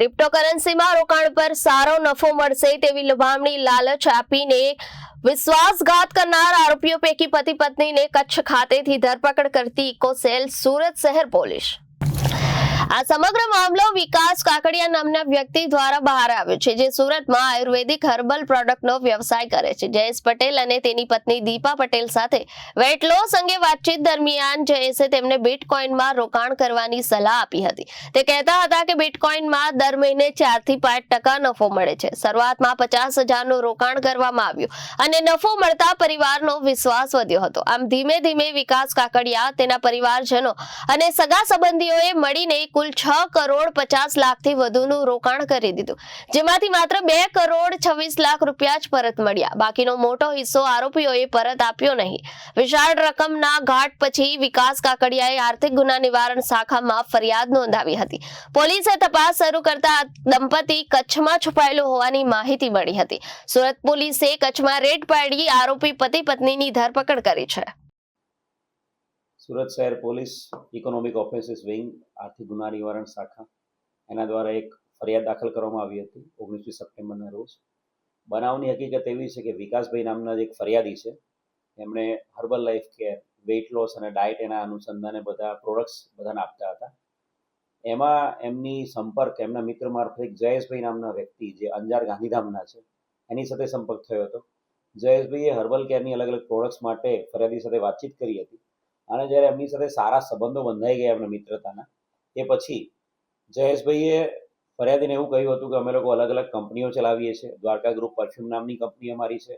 ક્રિપ્ટોકરન્સીમાં રોકાણ પર સારો નફો મળશે તેવી લભામણી લાલચ આપીને વિશ્વાસઘાત કરનાર આરોપીઓ પૈકી પતિ પત્નીને કચ્છ ખાતેથી ધરપકડ કરતી ઇકોસેલ સુરત શહેર પોલીસ આ સમગ્ર મામલો વિકાસ કાકડિયા નામના વ્યક્તિ દ્વારા બહાર આવ્યો છે, જે સુરતમાં આયુર્વેદિક હર્બલ પ્રોડક્ટનો વ્યવસાય કરે છે. જયેશ પટેલ અને તેની પત્ની દીપા પટેલ સાથે વેટ લોસ અંગે વાતચીત દરમિયાન જયેશે તેમને બિટકોઇનમાં રોકાણ કરવાની સલાહ આપી હતી. તે કહેતા હતા કે બિટકોઇનમાં દર મહિને ચારથી પાંચ ટકા નફો મળે છે. શરૂઆતમાં પચાસ હજારનું રોકાણ કરવામાં આવ્યું અને નફો મળતા પરિવારનો વિશ્વાસ વધ્યો હતો. આમ ધીમે ધીમે વિકાસ કાકડિયા તેના પરિવારજનો અને સગા સંબંધીઓએ મળીને કુલ છ કરોડ પચાસ લાખથી વધુનું રોકાણ કરી દીધું. જેમાંથી માત્ર બે કરોડ છવ્વીસ લાખ રૂપિયા જ પરત મળ્યા. બાકીનો મોટો હિસ્સો આરોપીઓએ પરત આપ્યો નહીં. વિશાળ રકમના ઘાટ પછી વિકાસ કાકડિયાએ આર્થિક ગુના નિવારણ શાખામાં ફરિયાદ નોંધાવી હતી. પોલીસે તપાસ શરૂ કરતા દંપતી કચ્છમાં છુપાયેલું હોવાની માહિતી મળી હતી. સુરત પોલીસે કચ્છમાં રેડ પાડી આરોપી પતિ પત્નીની ધરપકડ કરી છે. સુરત શહેર પોલીસ ઇકોનોમિક ઓફેન્સીસ વિંગ, આર્થિક ગુના નિવારણ શાખા, એના દ્વારા એક ફરિયાદ દાખલ કરવામાં આવી હતી ઓગણીસમી સપ્ટેમ્બરના રોજ. બનાવની હકીકત એવી છે કે વિકાસભાઈ નામના એક ફરિયાદી છે. એમણે herbal life care weight loss અને ડાયટ એના અનુસંધાને બધા પ્રોડક્ટ્સ બધાને આપતા હતા. એમાં એમની સંપર્ક, એમના મિત્ર મારફતે જયેશભાઈ નામના વ્યક્તિ જે અંજાર ગાંધીધામના છે, એની સાથે સંપર્ક થયો હતો. જયેશભાઈએ હર્બલ કેરની અલગ અલગ પ્રોડક્ટ્સ માટે ફરિયાદી સાથે વાતચીત કરી હતી. અને જ્યારે એમની સાથે સારા સંબંધો બંધાઈ ગયા એમના મિત્રતાના, એ પછી જયેશભાઈએ ફરિયાદીને એવું કહ્યું હતું કે અમે લોકો અલગ અલગ કંપનીઓ ચલાવીએ છીએ. દ્વારકા ગ્રુપ પરફ્યુમ નામની કંપની અમારી છે.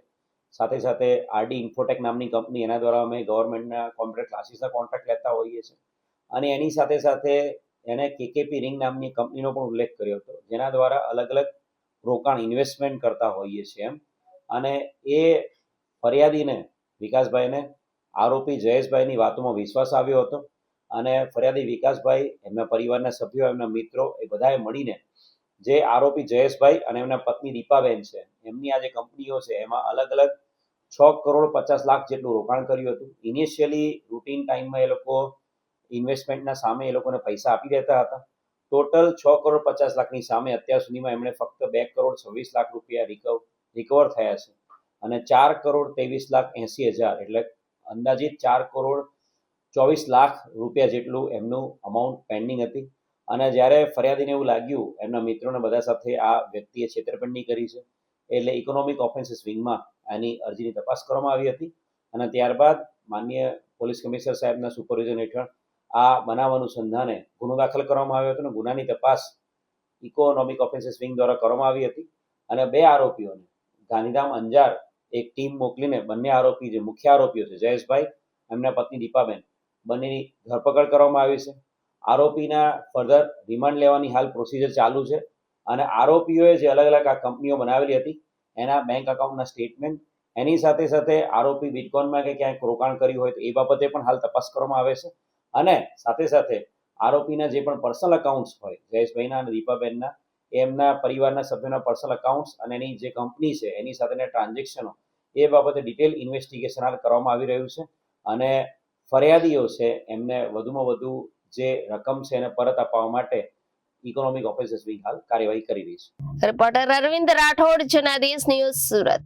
સાથે સાથે આરડી ઇન્ફોટેક નામની કંપની, એના દ્વારા અમે ગવર્મેન્ટના કોમ્પ્યુટર ક્લાસીસના કોન્ટ્રાક્ટ લેતા હોઈએ છીએ. અને એની સાથે સાથે એણે કેકેપી રિંગ નામની કંપનીનો પણ ઉલ્લેખ કર્યો હતો, જેના દ્વારા અલગ અલગ રોકાણ ઇન્વેસ્ટમેન્ટ કરતા હોઈએ છીએ એમ. અને એ ફરિયાદીને વિકાસભાઈને આરોપી જયેશભાઈની વાતોમાં વિશ્વાસ આવ્યો હતો અને ફરિયાદી વિકાસભાઈ, એમના પરિવારના સભ્યો, એમના મિત્રો એ બધાએ મળીને જે આરોપી જયેશભાઈ અને એમના પત્ની દીપાબેન છે, એમની આ જે કંપનીઓ છે, એમાં અલગ અલગ છ કરોડ પચાસ લાખ જેટલું રોકાણ કર્યું હતું. ઇનિશિયલી રૂટીન ટાઈમમાં એ લોકો ઇન્વેસ્ટમેન્ટના સામે એ લોકોને પૈસા આપી દેતા હતા. ટોટલ છ કરોડ પચાસ લાખની સામે અત્યાર સુધીમાં એમણે ફક્ત બે કરોડ છવ્વીસ લાખ રૂપિયા રિકવ રિકવર થયા છે અને ચાર કરોડ ત્રેવીસ લાખ એંસી હજાર એટલે અંદાજિત ચાર કરોડ ચોવીસ લાખ રૂપિયા જેટલું એમનું અમાઉન્ટ પેન્ડિંગ હતી. અને જ્યારે ફરિયાદીને એવું લાગ્યું, એમના મિત્રોને બધા સાથે આ વ્યક્તિએ છેતરપિંડી કરી છે, એટલે ઇકોનોમિક ઓફેન્સીસ વિંગમાં આની અરજીની તપાસ કરવામાં આવી હતી. અને ત્યારબાદ માન્ય પોલીસ કમિશનર સાહેબના સુપરવિઝન હેઠળ આ બનાવ અનુસંધાને ગુનો દાખલ કરવામાં આવ્યો હતો અને ગુનાની તપાસ ઇકોનોમિક ઓફેન્સીસ વિંગ દ્વારા કરવામાં આવી હતી. અને બે આરોપીઓને ગાંધીધામ અંજાર એક ટીમ મોકલીને બંને આરોપી જે મુખ્ય આરોપીઓ છે, જયેશભાઈ, એમના પત્ની દીપાબેન, બંનેની ધરપકડ કરવામાં આવી છે. આરોપીના ફર્ધર રિમાન્ડ લેવાની હાલ પ્રોસિજર ચાલુ છે અને આરોપીઓએ જે અલગ અલગ આ કંપનીઓ બનાવેલી હતી, એના બેંક અકાઉન્ટના સ્ટેટમેન્ટ, એની સાથે સાથે આરોપી બિટકોઇનમાં કે ક્યાંક રોકાણ કર્યું હોય તો એ બાબતે પણ હાલ તપાસ કરવામાં આવે છે. અને સાથે સાથે આરોપીના જે પણ પર્સનલ અકાઉન્ટ્સ હોય, જયેશભાઈના અને દીપાબેનના એમના પરિવારના સભ્યોના પર્સનલ અકાઉન્ટ્સ અને એની જે કંપની છે, એની સાથેના ટ્રાન્ઝેક્શનો એ બાબતે ડિટેલ ઇન્વેસ્ટિગેશન હાલ કરવામાં આવી રહ્યું છે. અને ફરિયાદીઓ છે, એમને વધુમાં વધુ જે રકમ છે, એને પરત અપાવવા માટે ઇકોનોમિક ઓફિસર્સ હાલ કાર્યવાહી કરી રહી છે. Reporter Arvind Rathod, Janadesh news Surat.